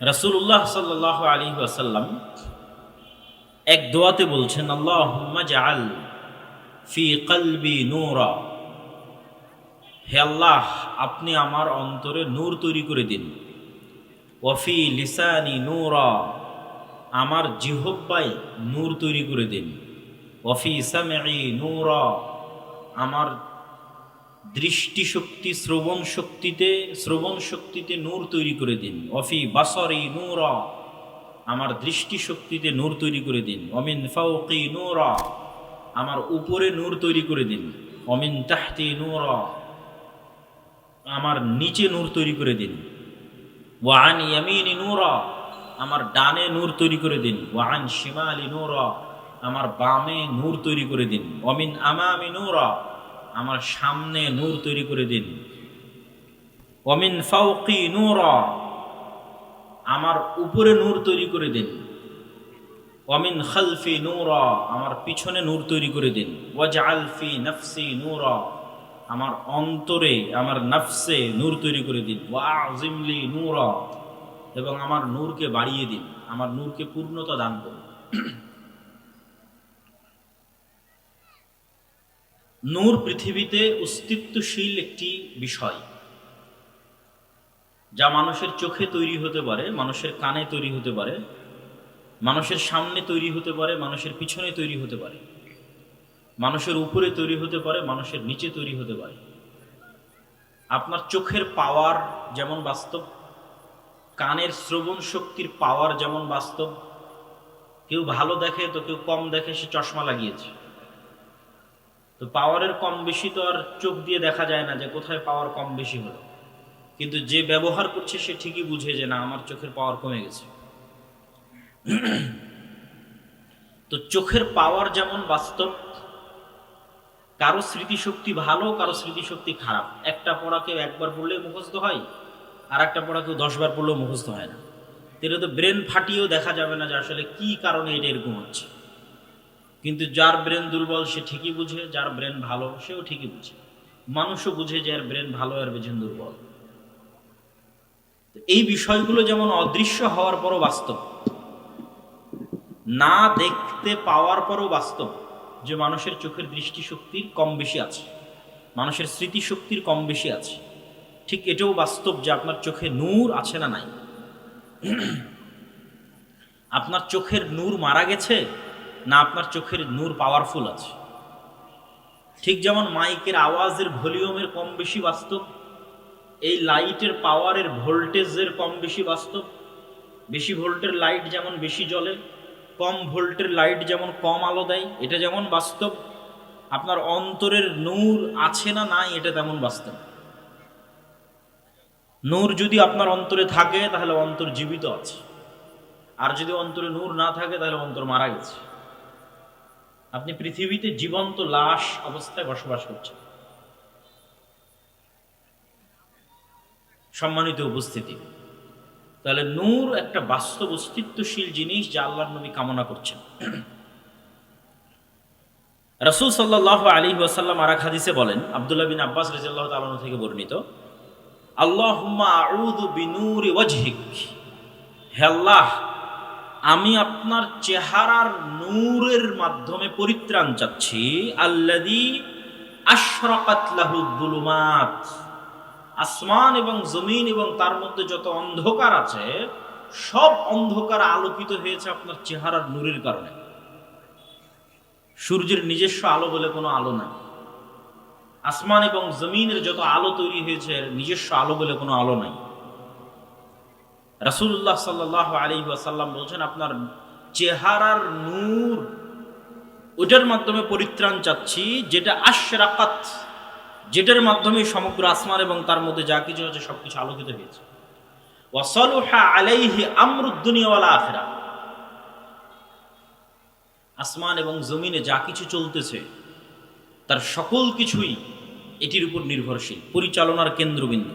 রাসূলুল্লাহ সাল্লাহ আলী আসাল্লাম এক দোয়াতে বলছেন আল্লাহ জাআল ফি কলবি নূরা। হে আল্লাহ, আপনি আমার অন্তরে নূর তৈরি করে দিন। ওয়াফি লিসানি নূরা। আমার জিহব্বাই নূর তৈরি করে দিন। ওয়াফি সামঈ নূরা। আমার দৃষ্টিশক্তি শ্রবণ শক্তিতে শ্রবণ শক্তিতে নূর তৈরি করে দিন। অফি বাসরি নূরা, আমার দৃষ্টিশক্তিতে নূর তৈরি করে দিন। অমিন ফাউকি নূরা, আমার উপরে নূর তৈরি করে দিন। অমিন তাহতি নূরা, আমার নিচে নূর তৈরি করে দিন। ওয়ান ইয়ামিনি নূরা, আমার ডানে নূর তৈরি করে দিন। ওয়ান শিমালি নূরা, আমার বামে নূর তৈরি করে দিন। অমিন আমামি নূরা আমার সামনে নূর তৈরি করে দিন। অমিন ফাউকি নূরা, আমার উপরে নূর তৈরি করে দিন। অমিন খালফি নূরা, আমার পিছনে নূর তৈরি করে দিন। ওয়াজ আলফি নফসি নূরা, আমার অন্তরে, আমার নফসে নূর তৈরি করে দিন। ওয়াজিমলি নূরা, এবং আমার নূরকে বাড়িয়ে দিন। আমার নূরকে পূর্ণতা দান করুন। নূর পৃথিবীতে অস্তিত্বশীল একটি বিষয়, যা মানুষের চোখে তৈরি হতে পারে, মানুষের কানে তৈরি হতে পারে, মানুষের সামনে তৈরি হতে পারে, মানুষের পিছনে তৈরি হতে পারে, মানুষের উপরে তৈরি হতে পারে, মানুষের নিচে তৈরি হতে পারে। আপনার চোখের পাওয়ার যেমন বাস্তব, কানের শ্রবণ শক্তির পাওয়ার যেমন বাস্তব, কেউ ভালো দেখে তো কেউ কম দেখে সে চশমা লাগিয়েছে। তো পাওয়ারের কম বেশি তো আর চোখ দিয়ে দেখা যায় না যে কোথায় পাওয়ার কম বেশি হলো। কিন্তু যে ব্যবহার করছে সে ঠিকই বুঝে যে না, আমার চোখের পাওয়ার কমে গেছে। তো চোখের পাওয়ার যেমন বাস্তব, কারও স্মৃতিশক্তি ভালো, কারও স্মৃতিশক্তি খারাপ। একটা পড়া কেউ একবার পড়লে মুখস্থ হয়, আর একটা পড়া কেউ দশবার পড়লেও মুখস্থ হয় না। এটা তো ব্রেন ফাটিয়েও দেখা যাবে না যে আসলে কি কারণে এটা এরকম হচ্ছে। কিন্তু যার ব্রেন দুর্বল, সে ঠিকই বুঝে, যার ব্রেন ভালো, সেও ঠিকই বুঝে। মানুষও বুঝে যে এর ব্রেন ভালো আর ব্রেন দুর্বল। এই বিষয়গুলো যেমন অদৃশ্য হওয়ার পরও বাস্তব, না দেখতে পাওয়ার পরও বাস্তব যে মানুষের চোখের দৃষ্টিশক্তির কম বেশি আছে, মানুষের স্মৃতিশক্তির কম বেশি আছে, ঠিক এটাও বাস্তব যে আপনার চোখে নূর আছে না নাই। আপনার চোখের নূর মারা গেছে না আপনার চোখের নূর পাওয়ারফুল আছে। ঠিক যেমন মাইকের আওয়াজের ভলিউমের কম বেশি বাস্তব, এই লাইটের পাওয়ারের ভোল্টেজের কম বেশি বাস্তব, বেশি ভোল্টের লাইট যেমন বেশি জ্বলে, কম ভোল্টের লাইট যেমন কম আলো দেয়, এটা যেমন বাস্তব, আপনার অন্তরের নূর আছে না নাই, এটা তেমন বাস্তব। নূর যদি আপনার অন্তরে থাকে, তাহলে অন্তর জীবিত আছে। আর যদি অন্তরে নূর না থাকে, তাহলে অন্তর মারা গেছে। আপনি পৃথিবীতে জীবন্ত লাশ অবস্থায় বসবাস করছেন। সম্মানিত উপস্থিতি, তাহলে নূর একটা বাস্তব অস্তিত্বশীল জিনিস যা আল্লাহর নবী কামনা করছেন। রসুল সাল্লাহ আলী ওয়াসাল্লাম আরাক হাদিসে বলেন, আবদুল্লাহ বিন আব্বাস রাজিয়াল্লাহ তালন থেকে বর্ণিত আল্লাহ বিনুরি হে আল্লাহ আমি আপনার চেহারার নূরের মাধ্যমে পরিত্রাণ চাচ্ছি। আল্লাদি আশরাকাতলাহুদ্দুলুমাত আসমান এবং জমিন এবং তার মধ্যে যত অন্ধকার আছে, সব অন্ধকার আলোকিত হয়েছে আপনার চেহারার নূরের কারণে। সূর্যের নিজস্ব আলো বলে কোনো আলো নাই। আসমান এবং জমিনের যত আলো তৈরি হয়েছে নিজস্ব আলো বলে কোনো আলো নাই। রাসুল্লাহ সাল্লাহ আলী আসাল্লাম বলছেন, আপনার চেহারার নূর ওটার মাধ্যমে পরিত্রাণ চাচ্ছি, যেটা আশরাকাত, যেটার মাধ্যমে সমগ্র আসমান এবং তার মধ্যে যা কিছু আছে সবকিছু আলোকিত হয়েছে। ওয়াসালুহা আলাইহি আমরুদ্দুনিয়াওয়ালা আখেরা আসমান এবং জমিনে যা কিছু চলতেছে, তার সকল কিছুই এটির উপর নির্ভরশীল, পরিচালনার কেন্দ্রবিন্দু।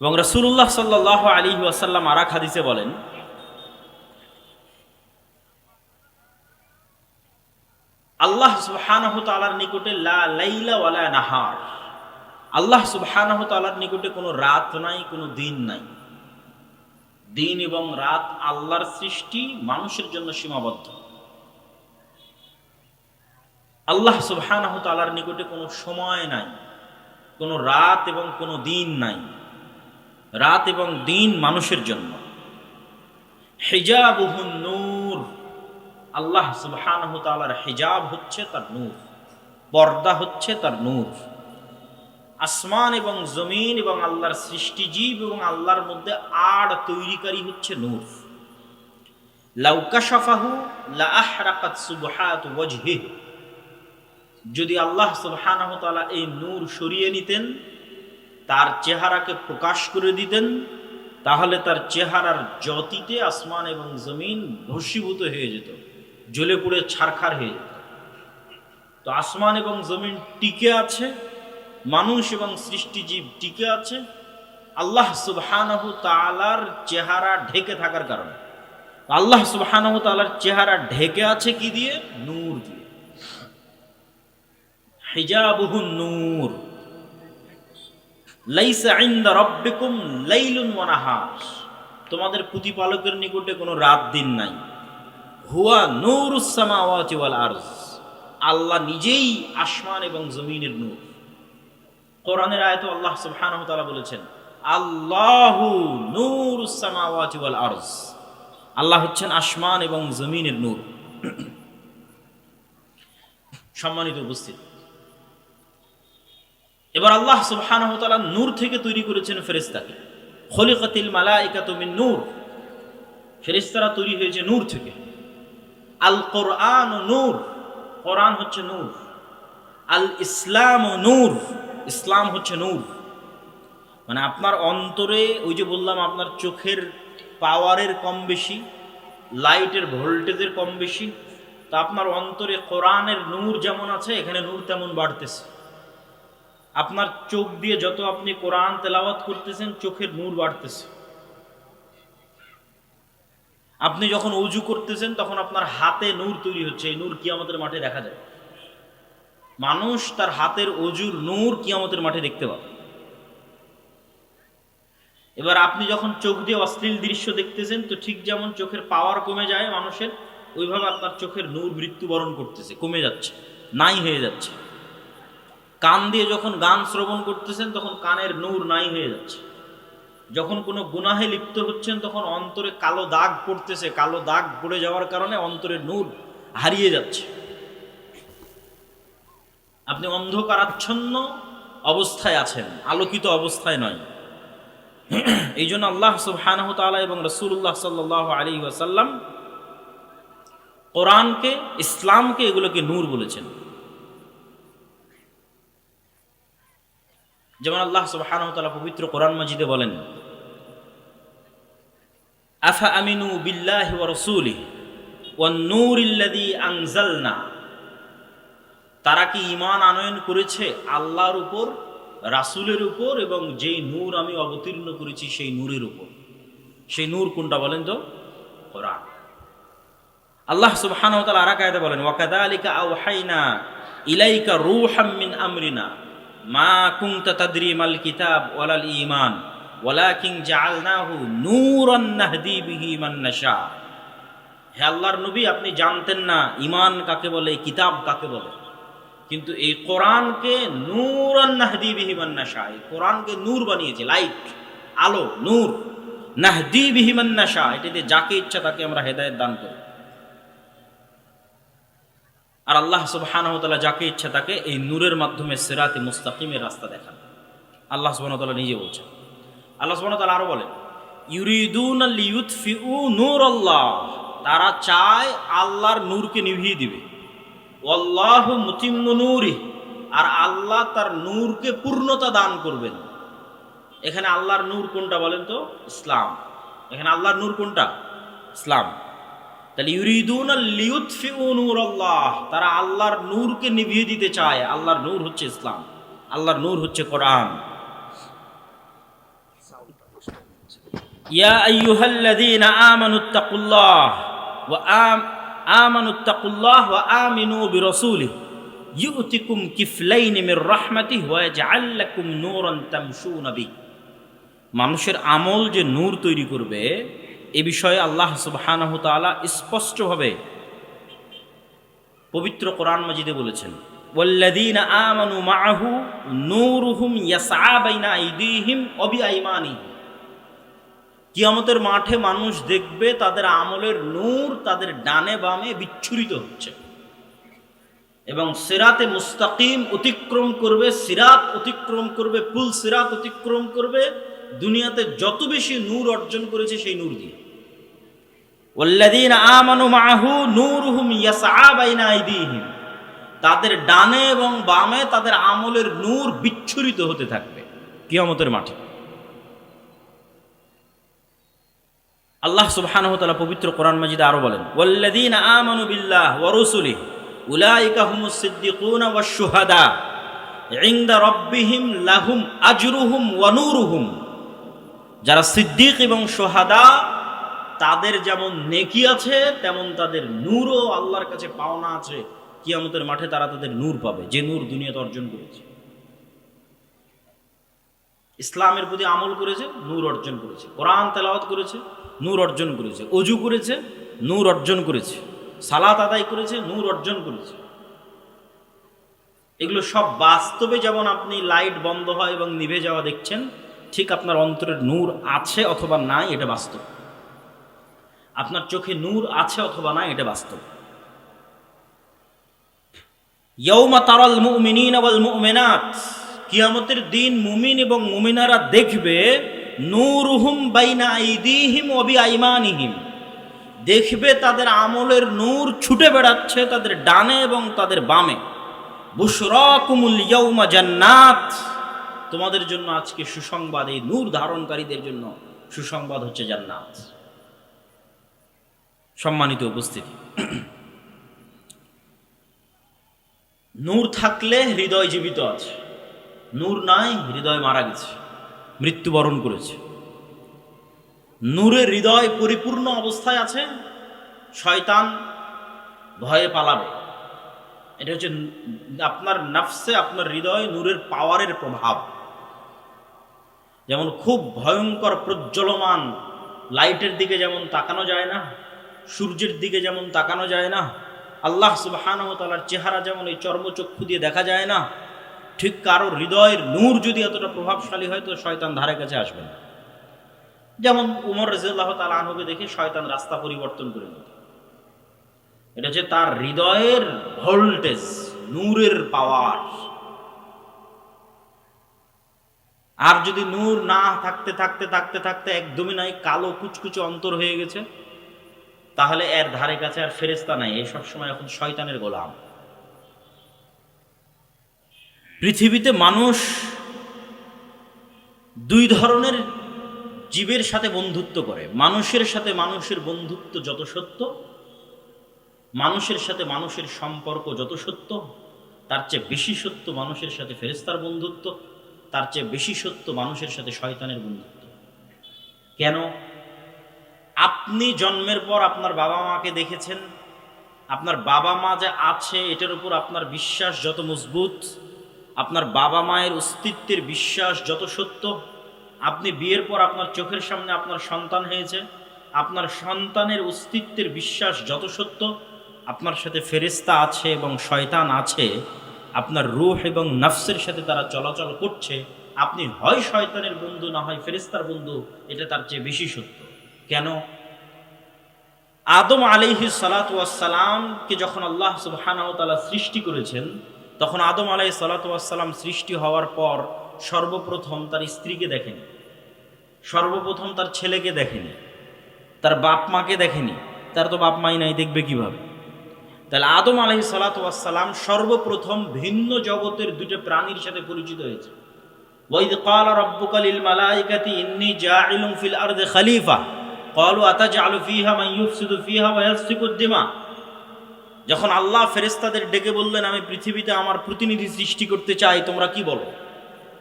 এবং রসুল্লাহ সাল্লাহ আলী ওয়াসাল্লাম আরাক হাদিসে বলেন, আল্লাহ সুবহানাহু নিকটে লাইলা ওয়ালা নাহার। আল্লাহ নিকটে কোনো রাত নাই, কোনো দিন নাই। দিন এবং রাত আল্লাহর সৃষ্টি মানুষের জন্য সীমাবদ্ধ। আল্লাহ সুবহানাহু তাআলার নিকটে কোনো সময় নাই, কোনো রাত এবং কোনো দিন নাই। রাত এবং দিন মানুষের জন্য। হিজাবুহুন নূর। আল্লাহ সুবহানাহু তাআলার হিজাব হচ্ছে তার নূর। পর্দা হচ্ছে তার নূর। আসমান এবং জমিন এবং আল্লাহর সৃষ্টিজীব এবং আল্লাহর মধ্যে আড় তৈরিকারী হচ্ছে নূর। লাউকাশাফাহু লা আহরাকাত সুবহাত ওয়াজহিহি। যদি আল্লাহ সুবহানাহু তাআলা এই নূর সরিয়ে নিতেন তার চেহারাকে প্রকাশ করে দিতেন, তাহলে তার চেহারার জ্যোতিতে আসমান এবং জমিন ভস্মীভূত হয়ে যেত, জ্বলে পুড়ে ছারখার হয়ে যেত। তো আসমান এবং জমিন টিকে আছে, মানুষ এবং সৃষ্টিজীব টিকে আছে, আল্লাহ সুবহানাহু তাআলার চেহারা ঢেকে থাকার কারণে। আল্লাহ সুবহানাহু তাআলার চেহারা ঢেকে আছে কি দিয়ে? নূর দিয়ে। হিজাবুহুন নূর। লাইসা ইনদা রাব্বিকুম লাইলুন ওয়া নাহার। তোমাদের প্রতিপালকের নিকটে কোনো রাত দিন নাই। হুয়া নূরুস সামাওয়াতি ওয়াল আরজ। আল্লাহ নিজেই আসমান এবং জমিনের নূর। কোরআনের আয়াতে আল্লাহ সুবহানাহু ওয়া বলেছেন, আল্লাহু নূরুস সামাওয়াতি ওয়াল আরজ। আল্লাহ হচ্ছেন আসমান এবং জমিনের নূর। সম্মানিত উপস্থিত এবার আল্লাহ সুবহানাহু ওয়া তাআলা নূর থেকে তৈরি করেছেন ফেরেশতাকে। খলিকাতিল মালাইকাতু মিন নূর। ফেরেশতারা তৈরি হয়েছে নূর থেকে। আল কোরআন নূর। কোরআন হচ্ছে নূর। আল ইসলাম নূর। ইসলাম হচ্ছে নূর। মানে আপনার অন্তরে ওই যে বললাম আপনার চোখের পাওয়ারের কম বেশি, লাইটের ভোল্টেজের কম বেশি, তা আপনার অন্তরে কোরআনের নূর যেমন আছে, এখানে নূর তেমন বাড়তেছে। আপনার চোখ দিয়ে যত আপনি কোরআন তেলাওয়াত করতেছেন, চোখের নূর বাড়তেছে। আপনি যখন উজু করতেছেন, তখন আপনার হাতে নূর তৈরি হচ্ছে, এই নূর কিয়ামতের মাঠে দেখা যায়। মানুষ তার হাতের অজুর নূর কিয়ামতের মাঠে দেখতে পাবে। এবার আপনি যখন চোখ দিয়ে অশ্লীল দৃশ্য দেখতেছেন, তো ঠিক যেমন চোখের পাওয়ার কমে যায় মানুষের, ওইভাবে আপনার চোখের নূর মৃত্যুবরণ করতেছে, কমে যাচ্ছে, নাই হয়ে যাচ্ছে। কান দিয়ে যখন গান শ্রবণ করতেছেন, তখন কানের নূর নাই হয়ে যাচ্ছে। যখন কোনো গুনাহে লিপ্ত হচ্ছেন, তখন অন্তরে কালো দাগ পড়তেছে। কালো দাগ পড়ে যাওয়ার কারণে অন্তরের নূর হারিয়ে যাচ্ছে। আপনি অন্ধকারাচ্ছন্ন অবস্থায় আছেন, আলোকিত অবস্থায় নয়। এই জন্য আল্লাহ সুবহানাহু তাআলা এবং রসুল্লাহ সাল্লাহ আলী ওয়াসাল্লাম কোরআনকে, ইসলামকে এগুলোকে নূর বলেছেন। যেমন আল্লাহ তাআলা পবিত্র কোরআন মাজিদে বলেন, আফা আমিনু বিল্লাহি ওয়া রাসূলিহি ওয়ান নূরিল্লাযী আনজালনা? তারা কি ঈমান আনয়ন করেছে? আল্লাহর উপর, রাসূলের উপর এবং যেই নূর আমি অবতীর্ণ করেছি সেই নূরের উপর। সেই নূর কোনটা বলেন তো? কোরআন। আল্লাহ সুবহানাহু ওয়া তাআলা আরাকায়াতে বলেন, ওয়া কাযালিকা আওহাইনা ইলাইকা রূহাম মিন আমরিনা। মা কুনতা তাদরি মাল কিতাব ওয়ালাল ঈমান, ওয়ালাকিন জাআলনাহু নূরান নাহদি বিহি মান নাশা। হে আল্লাহর নবী, আপনি জানতেন না ইমান কাকে বলে, কিতাব কাকে বলে। কিন্তু এই কোরআনকে নূরান নাহদি বিহি নাশা, এই কোরআনকে নূর বানিয়েছে লাইট আলো, নূর, নাহদি বিহি নাশা, এটাতে যাকে ইচ্ছা তাকে আমরা হেদায়েত দান করি। আর আল্লাহ সুবহানাহু তাআলা যাকে ইচ্ছা তাকে এই নূরের মাধ্যমে সিরাতে মুস্তাকিমের রাস্তা দেখান। আল্লাহ সুবহানাহু তাআলা নিজে বলছেন। আল্লাহ সুবহানাহু তাআলা আরও বলেন, ইউরিদুন লিইউতফিউ নূরাল্লাহ তারা চায় আল্লাহর নূরকে নিভিয়ে দিবে। অল্লাহ মুতিম্মু নূরি আর আল্লাহ তার নূরকে পূর্ণতা দান করবেন। এখানে আল্লাহর নূর কোনটা বলেন তো? ইসলাম। এখানে আল্লাহর নূর কোনটা? ইসলাম। তাহলে ইউরিদুন নূরাল্লাহ, তারা আল্লাহর নূরকে নিভিয়ে দিতে চায়। আল্লাহর নূর হচ্ছে ইসলাম, আল্লাহর নূর হচ্ছে কোরআন। ইয়া ওয়া আম, আমিনু মানুষের আমল যে নূর তৈরি করবে এ বিষয়ে আল্লাহ সুবহানাহ তাআলা স্পষ্টভাবে পবিত্র কোরআন মাজিদে বলেছেন কিয়ামতের মাঠে মানুষ দেখবে তাদের আমলের নূর তাদের ডানে বামে বিচ্ছুরিত হচ্ছে। এবং সিরাতে মুস্তাকিম অতিক্রম করবে, সিরাত অতিক্রম করবে পুল সিরাত অতিক্রম করবে, দুনিয়াতে যত বেশি নূর অর্জন করেছে সেই নূর দিয়ে। ওয়াল্লাযীন আমানু মাআহু নূরুহুম ইয়াসআ তাদের ডানে এবং বামে তাদের আমলের নূর বিচ্ছুরিত হতে থাকবে কিয়ামতের মাঠে। আল্লাহ সুবহানাহু ওয়া তাআলা পবিত্র কোরআন মাজিদে আরও বলেন, ওয়াল্লাযীনা আমানু বিল্লাহ ওয়া রাসূলিহি, উলাইকা হুমুস সিদ্দিকুনা ওয়াশ শুহাদা, ইনদা রাব্বিহিম লাহুম যারা সিদ্দিক এবং সোহাদা তাদের যেমন নেকি আছে, তেমন তাদের নূরও আল্লাহর কাছে পাওনা আছে। কিয়ামতের মাঠে তারা তাদের নূর পাবে, যে নূর দুনিয়াতে অর্জন করেছে। ইসলামের প্রতি আমল করেছে, নূর অর্জন করেছে। কোরআন তেলাওয়াত করেছে, নূর অর্জন করেছে। অজু করেছে, নূর অর্জন করেছে। সালাত আদায় করেছে, নূর অর্জন করেছে। এগুলো সব বাস্তবে যেমন আপনি লাইট বন্ধ হয় এবং নিভে যাওয়া দেখছেন, ঠিক আপনার অন্তরের নূর আছে অথবা নাই, এটা বাস্তব। আপনার চোখে নূর আছে অথবা না এটা বাস্তব। ইয়ৌমা তারাল মুমিনিন ওয়াল মুমিনাত, কিয়ামতের দিন মুমিন এবং মুমিনারা দেখবে, নূরুহুম বাইনা আইদিহিম ওয়া বিআইমানিহিম। দেখবে তাদের আমলের নূর ছুটে বেড়াচ্ছে তাদের ডানে এবং তাদের বামে। বুশরাকুমুল ইয়াউমা জান্নাত। তোমাদের জন্য আজকে সুসংবাদ, এই নূর ধারণকারীদের জন্য সুসংবাদ হচ্ছে জান্নাত। সম্মানিত উপস্থিতি। নূর থাকলে হৃদয় জীবিত আছে। নূর নাই, হৃদয় মারা গেছে, মৃত্যুবরণ করেছে। নূরের হৃদয় পরিপূর্ণ অবস্থায় আছে, শয়তান ভয়ে পালাবে। এটা হচ্ছে আপনার নাফসে, আপনার হৃদয় নূরের পাওয়ারের প্রভাব। যেমন খুব ভয়ঙ্কর, প্রজ্বলমান, লাইটের দিকে যেমন তাকানো যায় না সূর্যের দিকে যেমন তাকানো যায় না, আল্লাহ সুবাহানহতালার চেহারা যেমন এই চর্মচক্ষু দিয়ে দেখা যায় না, ঠিক কারও হৃদয়ের নূর যদি এতটা প্রভাবশালী হয় তো শয়তান ধারে কাছে আসবে না। যেমন উমর রাজিয়াল্লাহ তালা আনহুকে দেখে শয়তান রাস্তা পরিবর্তন করে নিত এটা হচ্ছে তার হৃদয়ের ভোল্টেজ, নূরের পাওয়ার। আর যদি নূর না থাকতে থাকতে থাকতে থাকতে একদমই নাই, কালো কুচকুচে অন্তর হয়ে গেছে তাহলে এর ধারে কাছে আর ফেরেস্তা নাই। এই সবসময় এখন শয়তানের গোলাম। পৃথিবীতে মানুষ দুই ধরনের জীবের সাথে বন্ধুত্ব করে। মানুষের সাথে মানুষের বন্ধুত্ব যত সত্য, মানুষের সাথে মানুষের সম্পর্ক যত সত্য, তার চেয়ে বেশি সত্য মানুষের সাথে ফেরেস্তার বন্ধুত্ব, তার চেয়ে বেশি সত্য মানুষের সাথে শয়তানের বন্ধুত্ব। কেন? আপনি জন্মের পর আপনার বাবা মাকে দেখেছেন, আপনার বাবা মা যে আছে, এটার উপর আপনার বিশ্বাস যত মজবুত, আপনার বাবা মায়ের অস্তিত্বের বিশ্বাস যত সত্য, আপনি বিয়ের পর আপনার চোখের সামনে আপনার সন্তান হয়েছে, আপনার সন্তানের অস্তিত্বের বিশ্বাস যত সত্য, আপনার সাথে ফেরিস্তা আছে এবং শয়তান আছে, আপনার রুহ এবং নফসের সাথে তারা চলাচল করছে, আপনি হয় শয়তানের বন্ধু না হয় ফেরিস্তার বন্ধু, এটা তার চেয়ে বেশি সত্য। কেন? আদম আলাইহি সালাতামকে যখন আল্লাহ সুবাহানতালা সৃষ্টি করেছেন, তখন আদম আলাই সালাতাম সৃষ্টি হওয়ার পর সর্বপ্রথম তার স্ত্রীকে দেখেনি। সর্বপ্রথম তার ছেলেকে দেখেনি। তার বাপ মাকে দেখেনি। তার তো বাপ মাই নাই, দেখবে কীভাবে? তাহলে আদম আলহি সালাতাম সর্বপ্রথম ভিন্ন জগতের দুটো প্রাণীর সাথে পরিচিত হয়েছে। ওয়াইদ কাল রব্বুকাল ইল মালাইকাতি ইন্নি জাইলুম ফিল আরদে খালিফা। কলু আতাজ আলু ফিহা মাইফসুদু ফিহা ওয়াসিকুদ্দিমা যখন আল্লাহ ফেরেস্তাদের ডেকে বললেন, আমি পৃথিবীতে আমার প্রতিনিধি সৃষ্টি করতে চাই, তোমরা কি বলো?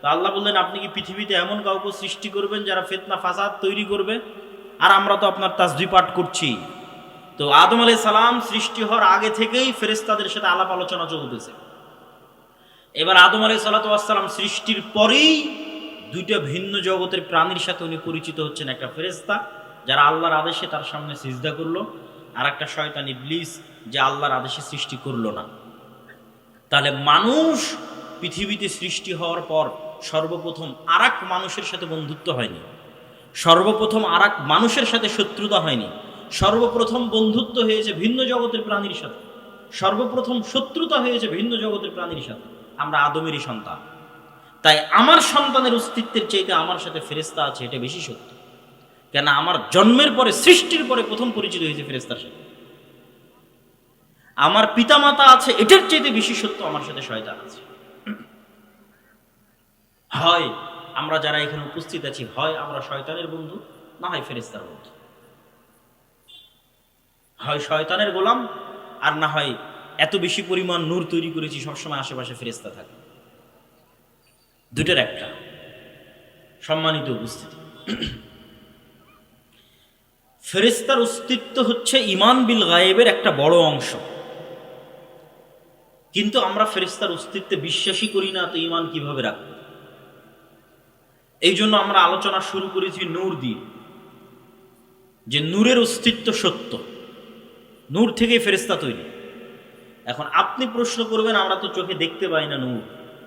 তো আল্লাহ বললেন, আপনি কি পৃথিবীতে এমন কাউকে সৃষ্টি করবেন যারা ফেতনা, ফাসাদ তৈরি করবে? আর আমরা তো আপনার তাজবি পাঠ করছি। তো আদম আলি সালাম সৃষ্টি হওয়ার আগে থেকেই ফেরেস্তাদের সাথে আলাপ আলোচনা চলতেছে। এবার আদম আলি সালাতাম সৃষ্টির পরেই দুইটা ভিন্ন জগতের প্রাণীর সাথে উনি পরিচিত হচ্ছেন একটা ফেরেস্তা যারা আল্লাহর আদেশে তার সামনে সিজদা করল আর একটা শয়তান ইবলিস যে আল্লাহর আদেশে সৃষ্টি করল না। তাহলে মানুষ পৃথিবীতে সৃষ্টি হওয়ার পর সর্বপ্রথম আর মানুষের সাথে বন্ধুত্ব হয়নি। সর্বপ্রথম আর মানুষের সাথে শত্রুতা হয়নি। সর্বপ্রথম বন্ধুত্ব হয়েছে ভিন্ন জগতের প্রাণীর সাথে। সর্বপ্রথম শত্রুতা হয়েছে ভিন্ন জগতের প্রাণীর সাথে। আমরা আদমেরই সন্তান। তাই আমার সন্তানের অস্তিত্বের চাইতে আমার সাথে ফেরেস্তা আছে, এটা বেশি সত্য। কেন আমার জন্মের পরে, সৃষ্টির পরে প্রথম পরিচিত হয়েছে ফেরেস্তার সাথে। আমার পিতামাতা আছে, এটার চাইতে বেশি সত্য আমার সাথে শয়তান আছে। হয় আমরা যারা এখানে উপস্থিত আছি, হয় আমরা শয়তানের বন্ধু, না হয় ফেরেস্তার বন্ধু। হয় শয়তানের গোলাম, আর না হয় এত বেশি পরিমাণ নূর তৈরি করেছি, সবসময় আশেপাশে ফেরেস্তা থাকে। দুটার একটা, সম্মানিত উপস্থিতি। ফেরেস্তার অস্তিত্ব হচ্ছে ইমান বিল গায়েবের একটা বড় অংশ। কিন্তু আমরা ফেরেস্তার অস্তিত্বে বিশ্বাসী করি না, তো ইমান কীভাবে রাখব? এই জন্য আমরা আলোচনা শুরু করেছি নূর দিয়ে, যে নূরের অস্তিত্ব সত্য। নূর থেকেই ফেরেস্তা তৈরি। এখন আপনি প্রশ্ন করবেন, আমরা তো চোখে দেখতে পাই না নূর।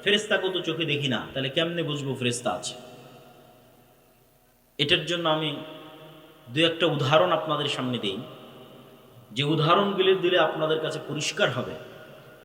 ফেরেস্তাকেও তো চোখে দেখি না, তাহলে কেমনে বুঝব ফেরেস্তা আছে? এটার জন্য আমি দু একটা উদাহরণ আপনাদের সামনে দিই। যে উদাহরণগুলি দিলে আপনাদের কাছে পরিষ্কার হবে।